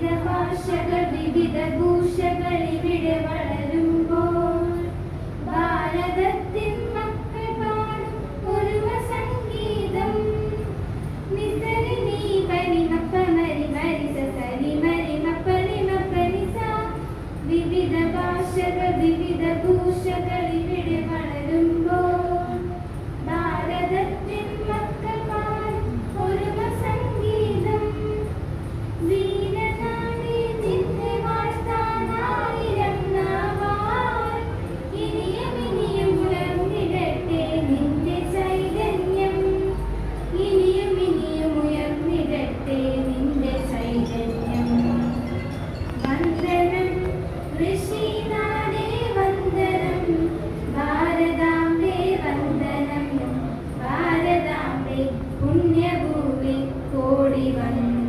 വിവിധ ഭാഷകൾ വിവിധ ഭൂഷകളിൽ கோடி வந்த